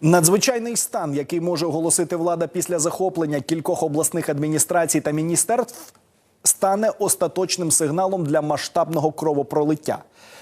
Надзвичайний стан, який може оголосити влада після захоплення кількох обласних адміністрацій та міністерств, стане остаточним сигналом для масштабного кровопролиття.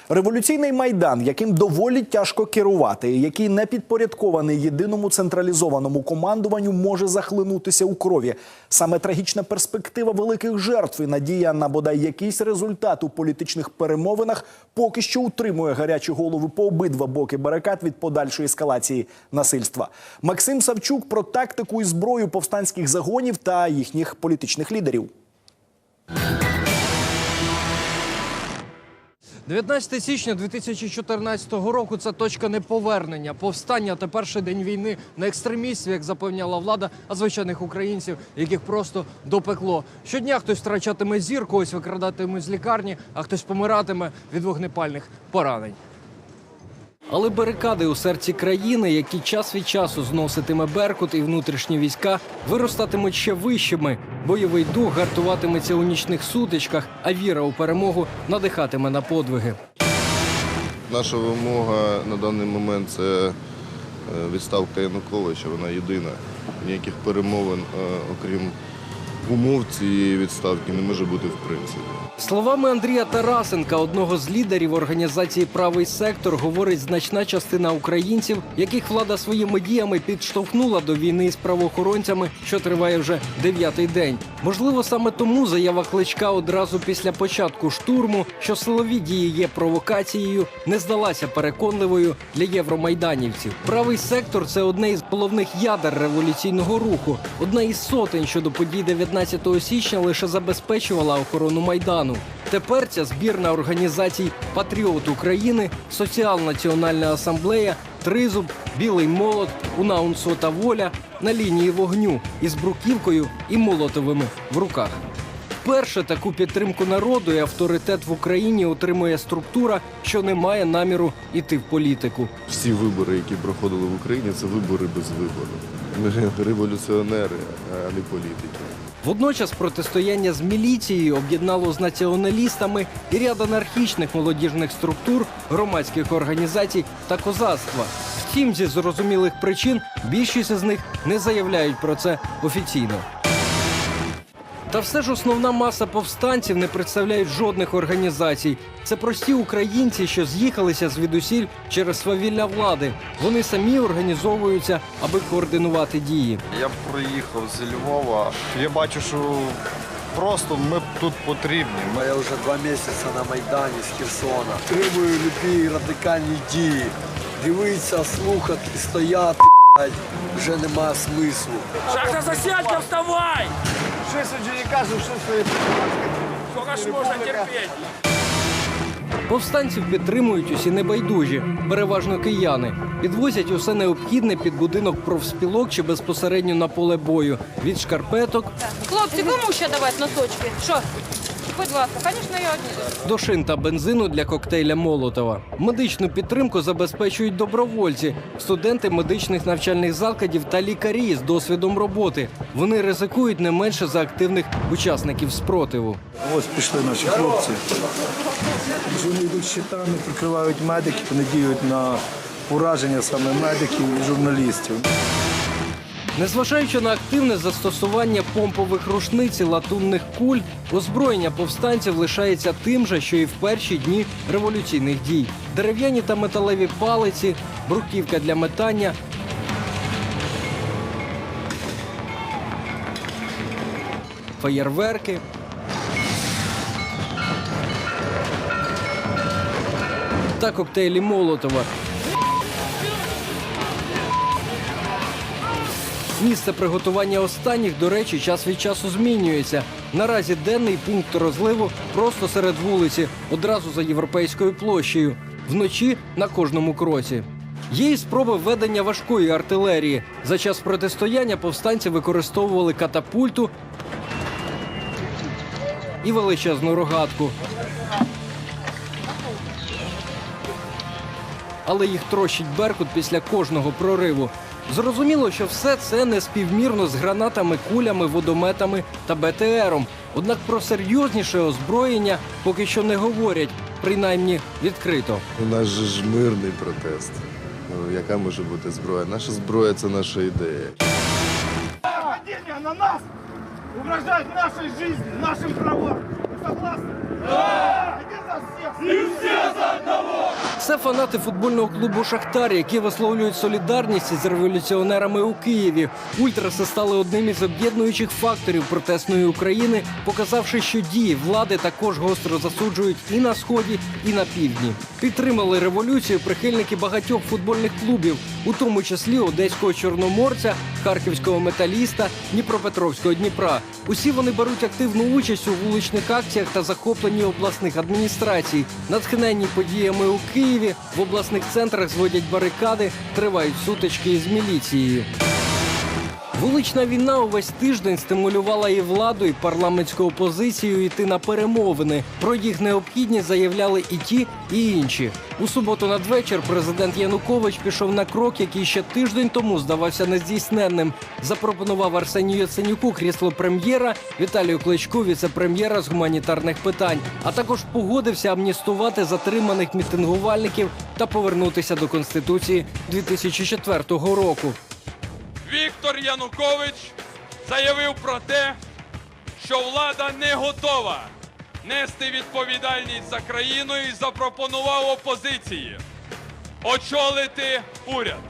Революційний майдан, яким доволі тяжко керувати, який не підпорядкований єдиному централізованому командуванню, може захлинутися у крові. Саме трагічна перспектива великих жертв і надія на бодай якийсь результат у політичних перемовинах поки що утримує гарячі голови по обидва боки барикад від подальшої ескалації насильства. Максим Савчук про тактику і зброю повстанських загонів та їхніх політичних лідерів. 19 січня 2014 року це точка неповернення, повстання та перший день війни на екстремістів, як запевняла влада, а звичайних українців, яких просто допекло. Щодня хтось втрачатиме зір, когось викрадатиме з лікарні, а хтось помиратиме від вогнепальних поранень. Але барикади у серці країни, які час від часу зноситиме Беркут і внутрішні війська, виростатимуть ще вищими. Бойовий дух гартуватиметься у нічних сутичках, а віра у перемогу надихатиме на подвиги. Наша вимога на даний момент це е, відставка Януковича. Вона єдина. Ніяких перемовин, е, окрім умов цієї відставки, не може бути в принципі. Словами Андрія Тарасенка, одного з лідерів організації Правий сектор, говорить значна частина українців, яких влада своїми діями підштовхнула до війни з правоохоронцями, що триває вже дев'ятий день. Можливо, саме тому заява кличка одразу після початку штурму, що силові дії є провокацією, не здалася переконливою для євромайданівців. Правий сектор це одне із головних ядер революційного руху, одна із сотень, що до подій 19 січня лише забезпечувала охорону майдану. Тепер ця збірна організацій Патріот України, Соціал-Національна асамблея, Тризуб, Білий молот, Унаун Сота Воля на лінії вогню із бруківкою і молотовими в руках. Перше таку підтримку народу і авторитет в Україні отримує структура, що не має наміру іти в політику. Всі вибори, які проходили в Україні, це вибори без вибору. Ми революціонери, а не політики. Водночас протистояння з міліцією об'єднало з націоналістами і ряд анархічних молодіжних структур, громадських організацій та козацтва. Втім, зі зрозумілих причин більшість з них не заявляють про це офіційно. Та все ж основна маса повстанців не представляють жодних організацій. Це прості українці, що з'їхалися звідусіль через свавілля влади. Вони самі організовуються, аби координувати дії. Я приїхав з Львова. Я бачу, що просто ми тут потрібні. Ми Я вже два місяці на Майдані з Херсона. Підтримую любі радикальні дії. Дивитися, слухати, стояти, вже нема смислу. Шахта засядька, вставай! Щось не кажуть, що це Сколько ж можна терпіти? Повстанців підтримують усі небайдужі, переважно кияни. Підвозять усе необхідне під будинок профспілок чи безпосередньо на поле бою. Від шкарпеток Хлопці, кому ще давати носочки? Що? Будь ласка, звісно, я одні. до шин та бензину для коктейля Молотова. Медичну підтримку забезпечують добровольці, студенти медичних навчальних закладів та лікарі з досвідом роботи. Вони ризикують не менше за активних учасників спротиву. Ось пішли наші хлопці. Вони йдуть щитами, прикривають медиків, вони діють на ураження саме медиків і журналістів. Незважаючи на активне застосування помпових рушниць і латунних куль, озброєння повстанців лишається тим же, що і в перші дні революційних дій: дерев'яні та металеві палиці, бруківка для метання. Феєрверки. Та коктейлі Молотова. Місце приготування останніх, до речі, час від часу змінюється. Наразі денний пункт розливу просто серед вулиці, одразу за європейською площею. Вночі на кожному кроці. Є і спроби введення важкої артилерії. За час протистояння повстанці використовували катапульту і величезну рогатку. але їх трощить Беркут після кожного прориву. Зрозуміло, що все це не співмірно з гранатами, кулями, водометами та БТРом. Однак про серйозніше озброєння поки що не говорять, принаймні відкрито. У нас же ж мирний протест. Ну, яка може бути зброя? Наша зброя це наша ідея. Нападение на нас угрожает нашей жизни, нашим правам. Согласны? Да! Один за всех! Це фанати футбольного клубу Шахтар, які висловлюють солідарність із революціонерами у Києві. Ультраси стали одним із об'єднуючих факторів протестної України, показавши, що дії влади також гостро засуджують і на сході, і на півдні. Підтримали революцію прихильники багатьох футбольних клубів, у тому числі одеського чорноморця, харківського металіста, Дніпропетровського Дніпра. Усі вони беруть активну участь у вуличних акціях та захопленні обласних адміністрацій. Натхненні подіями у Києві в обласних центрах зводять барикади, тривають сутички із міліцією. Вулична війна увесь тиждень стимулювала і владу, і парламентську опозицію йти на перемовини. Про їх необхідність заявляли і ті, і інші. У суботу надвечір президент Янукович пішов на крок, який ще тиждень тому здавався нездійсненним. Запропонував Арсенію Яценюку крісло прем'єра, Віталію Кличку віце-прем'єра з гуманітарних питань, а також погодився амністувати затриманих мітингувальників та повернутися до конституції 2004 року. Віктор Янукович заявив про те, що влада не готова нести відповідальність за країну і запропонував опозиції очолити уряд.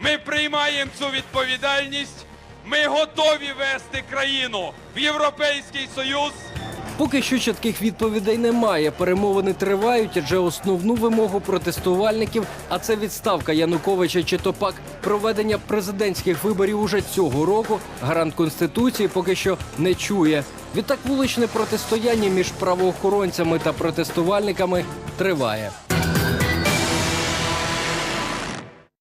Ми приймаємо цю відповідальність. Ми готові вести країну в Європейський Союз. Поки що чітких відповідей немає. Перемовини тривають, адже основну вимогу протестувальників, а це відставка Януковича чи Топак, проведення президентських виборів уже цього року. Гарант конституції поки що не чує. Відтак вуличне протистояння між правоохоронцями та протестувальниками триває.